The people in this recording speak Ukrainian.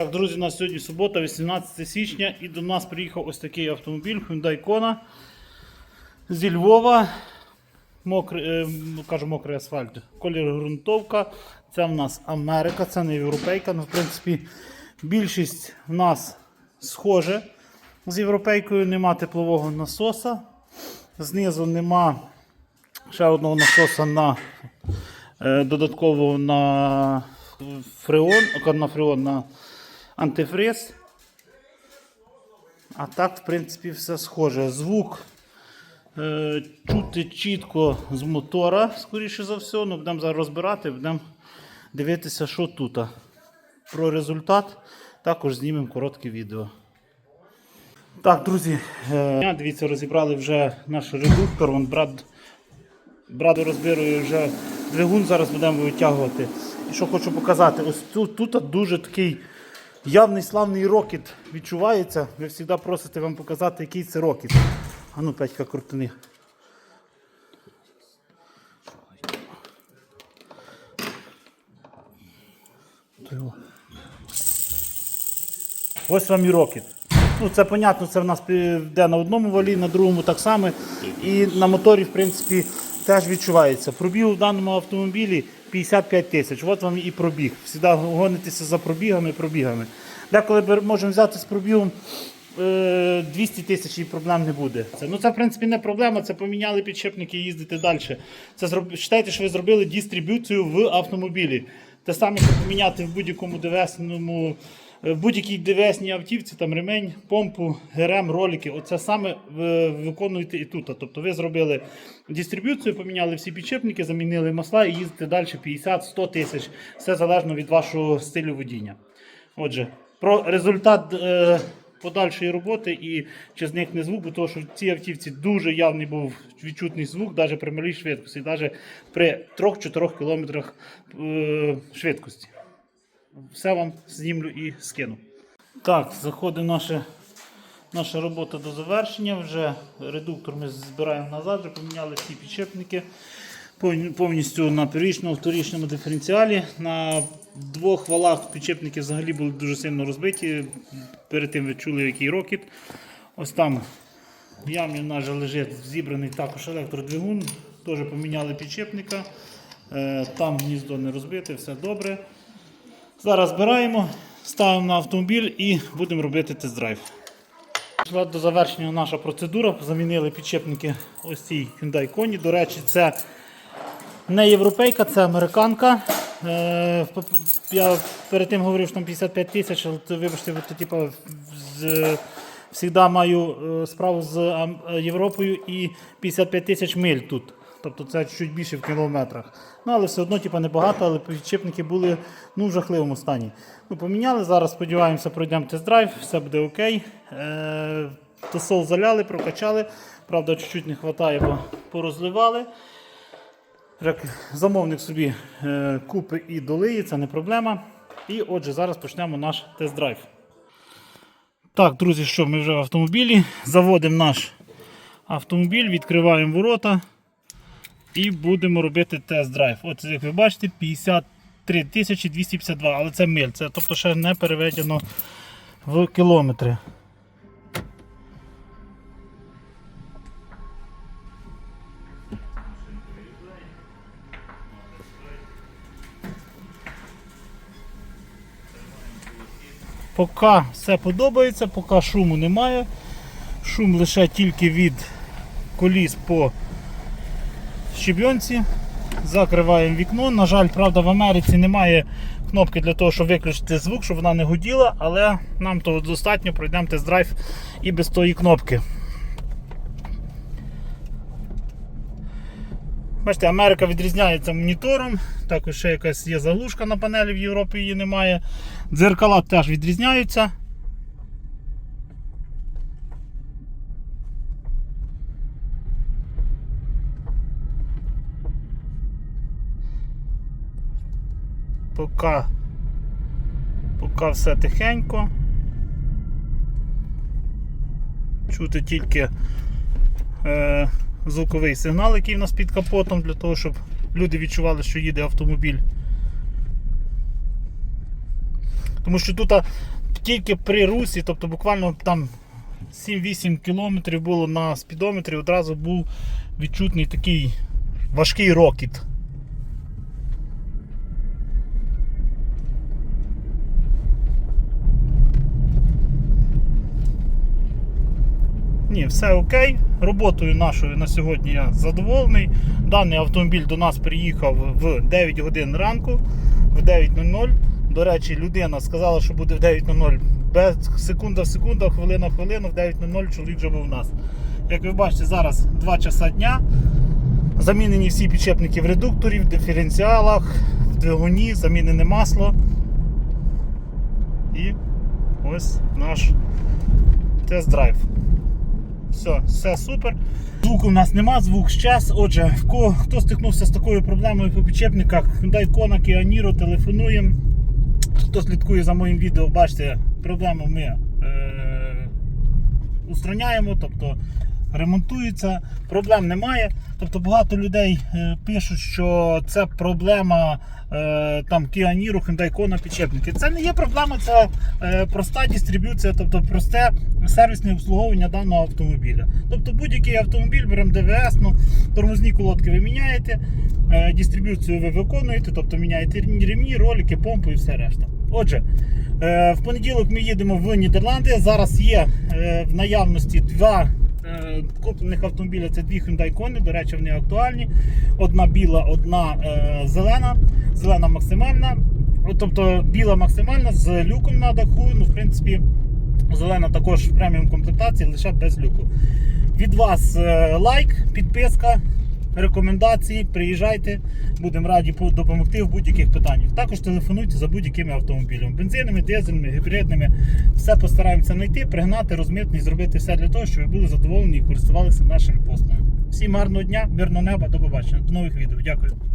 Так, друзі, у нас сьогодні субота, 18 січня, і до нас приїхав ось такий автомобіль Hyundai Kona зі Львова. Мокрий, е, ну, кажу, мокрий асфальт. Колір ґрунтовка. Це в нас Америка, це не європейка. Ну, в принципі, більшість в нас схоже з європейкою. Нема теплового насоса. Знизу нема ще одного насоса на е, додатково на фреон, на фреон на антифриз. А так, в принципі, все схоже. Звук е, чути чітко з мотора, скоріше за все. Ну, будемо зараз розбирати, будемо дивитися, що тут. Про результат також знімемо коротке відео. Так, друзі, е, дивіться, розібрали вже наш редуктор. Вон брат, брат розбирує вже двигун, зараз будемо витягувати. І що хочу показати, ось тут, тут дуже такий явний славний рокіт відчувається. Ви завжди просите вам показати, який це рокіт. А ну, Петька, крутини. Ось вам і рокіт. Ну, це понятно, це в нас йде на одному валі, на другому так само. І на моторі, в принципі, теж відчувається. Пробіг в даному автомобілі 55 тисяч. От вам і пробіг. Всіда гонитися за пробігами, пробігами. Деколи можемо взяти з пробігом е, 200 тисяч і проблем не буде. Це, ну, це, в принципі, не проблема, це поміняли підшипники і їздити далі. Це зроб... Вважайте, що ви зробили дистриб'юцію в автомобілі. Те саме, що поміняти в будь-якому ДВСному, в будь-якій ДВСній автівці, там ремень, помпу, ГРМ, ролики. Оце саме виконуєте і тут. Тобто ви зробили дистриб'юцію, поміняли всі підшипники, замінили масла і їздите далі 50-100 тисяч. Все залежно від вашого стилю водіння. Отже, про результат е, подальшої роботи і чи зникне звук, бо того, що в цій автівці дуже явний був відчутний звук, навіть при малій швидкості, навіть при 3-4 км е, швидкості. Все вам знімлю і скину. Так, заходить наша, наша робота до завершення. Вже редуктор ми збираємо назад, вже поміняли всі підшипники повністю на первічному, вторічному диференціалі. На двох валах підшипники взагалі були дуже сильно розбиті. Перед тим ви чули, який рокіт. Ось там в ямі нас лежить зібраний також електродвигун. Теж поміняли підшипника. Е, Там гніздо не розбите, все добре. Зараз збираємо, ставимо на автомобіль і будемо робити тест-драйв. Пішла до завершення наша процедура. Замінили підшипники ось цій Hyundai Kona. До речі, це не європейка, це американка. Е, я перед тим говорив, що там 55 тисяч, але вибачте, то, типу, з, завжди маю е, справу з Європою і 55 тисяч миль тут. Тобто це чуть більше в кілометрах. Ну, але все одно типу, небагато, але підшипники були ну, в жахливому стані. Ну, поміняли, зараз сподіваємося, пройдемо тест-драйв, все буде окей. Е, тосол заляли, прокачали. Правда, чуть-чуть не вистачає, бо порозливали. Замовник собі е, купи і долиє, це не проблема. І отже, зараз почнемо наш тест-драйв. Так, друзі, що ми вже в автомобілі. Заводимо наш автомобіль, відкриваємо ворота і будемо робити тест-драйв. От, як ви бачите, 53 252, але це миль. Це тобто ще не переведено в кілометри. Поки все подобається, поки шуму немає. Шум лише тільки від коліс по щебінці. Закриваємо вікно. На жаль, правда, в Америці немає кнопки для того, щоб виключити звук, щоб вона не гуділа, але нам того достатньо, пройдемо тест-драйв і без тої кнопки. Бачите, Америка відрізняється монітором, також ще якась є заглушка на панелі, в Європі її немає. Дзеркала теж відрізняються. Поки, поки все тихенько. Чути тільки е, звуковий сигнал, який в нас під капотом, для того, щоб люди відчували, що їде автомобіль. Тому що тут тільки при русі, тобто буквально там 7-8 кілометрів було на спідометрі, одразу був відчутний такий важкий рокіт. Ні, все окей. Роботою нашою на сьогодні я задоволений. Даний автомобіль до нас приїхав в 9 годин ранку, в 9.00. До речі, людина сказала, що буде в 9.00. Без секунда в секунда, хвилина в хвилину, в 9.00 чоловік вже був у нас. Як ви бачите, зараз 2 часа дня. Замінені всі підшипники в редукторі, в диференціалах, в двигуні, замінене масло. І ось наш тест-драйв. Все, все супер. Звуку в нас нема, звук щас. Отже, хто стикнувся з такою проблемою по підчепниках, Hyundai Kona, Kia Niro, телефонуємо. Хто слідкує за моїм відео, бачите, проблему ми е, устраняємо, тобто ремонтується, проблем немає. Тобто багато людей е, пишуть, що це проблема е, там Kia Niro, Hyundai. Це не є проблема, це е, проста дистриб'юція, тобто просте сервісне обслуговування даного автомобіля. Тобто будь-який автомобіль, беремо ДВС, ну, тормозні колодки ви міняєте, дистриб'юцію ви виконуєте, тобто міняєте ремні, ролики, помпу і все решта. Отже, в понеділок ми їдемо в Нідерланди. Зараз є в наявності два куплених автомобіля. Це дві Hyundai Kona, до речі, вони актуальні. Одна біла, одна е, зелена. Зелена максимальна. Тобто біла максимальна з люком на даху. Ну, в принципі, зелена також в преміум комплектації, лише без люку. Від вас е, лайк, підписка, рекомендації. Приїжджайте, будемо раді допомогти в будь-яких питаннях. Також телефонуйте за будь-якими автомобілями, Бензинами, дизельними, гібридними. Все постараємося знайти, пригнати, розмитнити і зробити все для того, щоб ви були задоволені і користувалися нашими послугами. Всім гарного дня, мирного неба, до побачення, до нових відео. Дякую.